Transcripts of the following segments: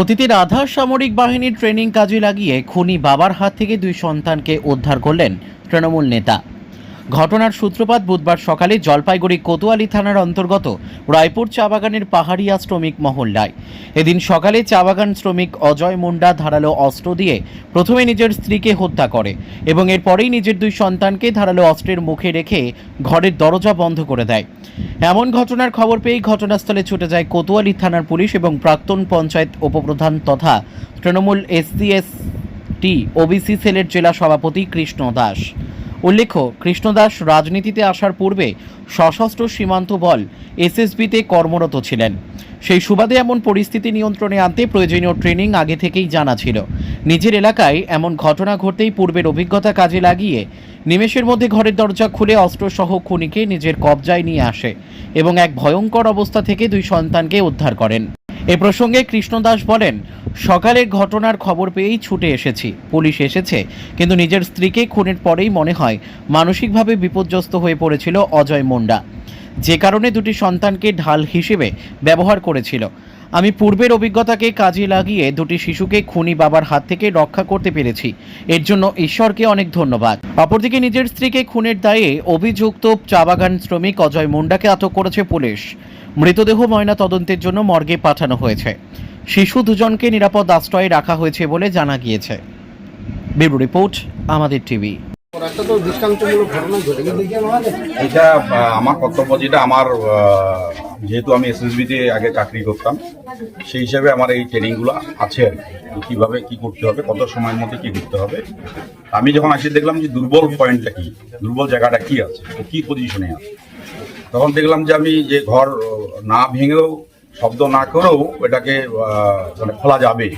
অতীতের আধার সামরিক বাহিনীর ট্রেনিং কাজে লাগিয়ে খুনি বাবার হাত থেকে দুই সন্তানকে উদ্ধার করলেন তৃণমূল নেতা। ঘটনার সূত্রপাত বুধবার সকালে জলপাইগুড়ি কোতোয়ালি থানার অন্তর্গত রায়পুর চা বাগানের পাহাড়িয়া শ্রমিক মহল্লায়। এদিন সকালে চা বাগান শ্রমিক অজয় মুন্ডা ধারালো অস্ত্র দিয়ে প্রথমে নিজের স্ত্রীকে হত্যা করে এবং এরপরেই নিজের দুই সন্তানকে ধারালো অস্ত্রের মুখে রেখে ঘরের দরজা বন্ধ করে দেয়। এমন ঘটনার খবর পেয়েই ঘটনাস্থলে ছুটে যায় কোতোয়ালি থানার পুলিশ এবং প্রাক্তন পঞ্চায়েত উপপ্রধান তথা তৃণমূল এসসিএস টি ওবিসি সেলের জেলা সভাপতি কৃষ্ণ দাস। উল্লেখ্য, কৃষ্ণদাস রাজনীতিতে আসার পূর্বে সশস্ত্র সীমান্ত বল এসএসবিতে কর্মরত ছিলেন। সেই সুবাদে এমন পরিস্থিতি নিয়ন্ত্রণে আনতে প্রয়োজনীয় ট্রেনিং আগে থেকেই জানা ছিল। নিজের এলাকায় এমন ঘটনা ঘটতেই পূর্বের অভিজ্ঞতা কাজে লাগিয়ে নিমেষের মধ্যে ঘরের দরজা খুলে অস্ত্রসহ খুনিকে নিজের কবজায় নিয়ে আসে এবং এক ভয়ঙ্কর অবস্থা থেকে দুই সন্তানকে উদ্ধার করেন। এ প্রসঙ্গে কৃষ্ণদাস বলেন, সকালের ঘটনার খবর পেয়েই ছুটে এসেছি। পুলিশ এসেছে, কিন্তু নিজের স্ত্রীকে খুনের পরেই মনে হয় মানসিকভাবে বিপর্যস্ত হয়ে পড়েছিল অজয় মুন্ডা। যে কারণে দুটি সন্তানকে ঢাল হিসেবে ব্যবহার করেছিল। আমি পূর্বের অভিজ্ঞতাকে কাজে লাগিয়ে দুটি শিশুকে খুনি বাবার হাত থেকে রক্ষা করতে পেরেছি। এর জন্য ঈশ্বরকে অনেক ধন্যবাদ। অপরদিকে নিজের স্ত্রীকে খুনের দায়ে অভিযুক্ত চা বাগান শ্রমিক অজয় মুন্ডাকে আটক করেছে পুলিশ। মৃতদেহ ময়না তদন্তের জন্য মর্গে পাঠানো হয়েছে। শিশু দুজনকে নিরাপদ আশ্রয়ে রাখা হয়েছে বলে জানা গিয়েছে। ব্যুরো রিপোর্ট, আমাদের টিভি। একটা তো দৃষ্টান্তমূলক ঘটনা ঘটে এটা আমার কর্তব্য যেটা, আমার যেহেতু আমি এসএসবিতে আগে চাকরি করতাম, সেই হিসাবে আমার এই ট্রেনিংগুলো আছে আর কি। কীভাবে কী করতে হবে, কত সময়ের মধ্যে কী করতে হবে। আমি যখন আসি, দেখলাম যে দুর্বল পয়েন্টটা কি, দুর্বল জায়গাটা কি আছে কি পজিশনে আছে। তখন দেখলাম যে আমি যে ঘর না ভেঙেও, শব্দ না করেও এটাকে মানে খোলা যাবে।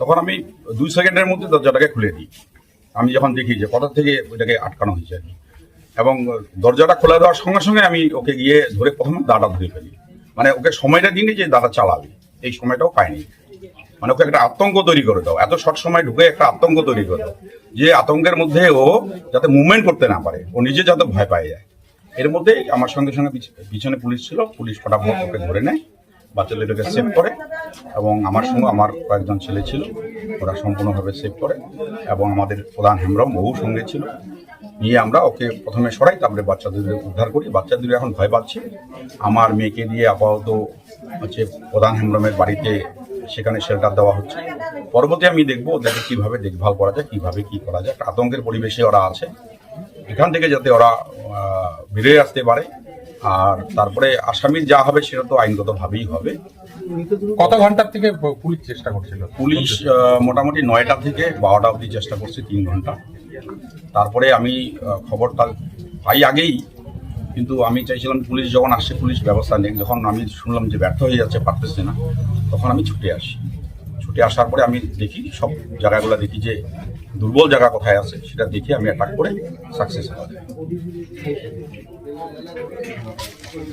তখন আমি দুই সেকেন্ডের মধ্যে দরজাটাকে খুলে দিই। আমি যখন দেখি যে কোথা থেকে ওইটাকে আটকানো হয়েছে আর কি। এবং দরজাটা খোলা দেওয়ার সঙ্গে সঙ্গে আমি ওকে গিয়ে ধরে প্রথমে দাঁড়া ধরে ফেলি। মানে ওকে সময়টা দিনই যে দাঁড়া চালাবে, এই সময়টাও পাইনি মানে ওকে একটা আতঙ্ক তৈরি করে দাও, এত শর্ট সময় ঢুকে একটা আতঙ্ক তৈরি করে দাও যে আতঙ্কের মধ্যে ও যাতে মুভমেন্ট করতে না পারে, ও নিজে যাতে ভয় পায় যায়। এর মধ্যে আমার সঙ্গে সঙ্গে পিছনে পুলিশ ছিল, পুলিশ ফটাফট ওকে ধরে নেয় বাচ্চা দুটোকে সেভ করে। এবং আমার সঙ্গে আমার কয়েকজন ছেলে ছিল। ওরা সম্পূর্ণভাবে সেভ করে এবং আমাদের প্রধান হেমব্রম বহু সঙ্গে ছিল। নিয়ে আমরা ওকে প্রথমে সরাই, তারপরে বাচ্চা দুটো উদ্ধার করি। বাচ্চা দুটো এখন ভয় পাচ্ছে। আমার মেয়েকে দিয়ে আপাতত হচ্ছে প্রধান হেমব্রমের বাড়িতে সেখানে শেল্টার দেওয়া হচ্ছে। পরবর্তী আমি দেখব ওদেরকে কীভাবে দেখভাল করা যায়, কীভাবে কী করা যায়। একটা আতঙ্কের পরিবেশে ওরা আছে। এখান থেকে যাতে ওরা বেরিয়ে আসতে পারে। আর তারপরে আসামির যা হবে সেটা তো আইনগতভাবেই হবে। কত ঘণ্টার থেকে পুলিশ চেষ্টা করছিল? পুলিশ মোটামুটি নয়টা থেকে বারোটা অবধি চেষ্টা করছে তিন ঘণ্টা। তারপরে আমি খবরটা পাই আগেই কিন্তু আমি চাইছিলাম পুলিশ যখন আসছে পুলিশ ব্যবস্থা নেই যখন আমি শুনলাম যে ব্যর্থ হয়ে যাচ্ছে পারতেছে না তখন আমি ছুটে আসি। ছুটে আসার পরে আমি দেখি সব জায়গাগুলো দেখি যে দুর্বল জায়গা কোথায় আছে সেটা দেখে আমি অ্যাটাক করে সাকসেস হয় なお、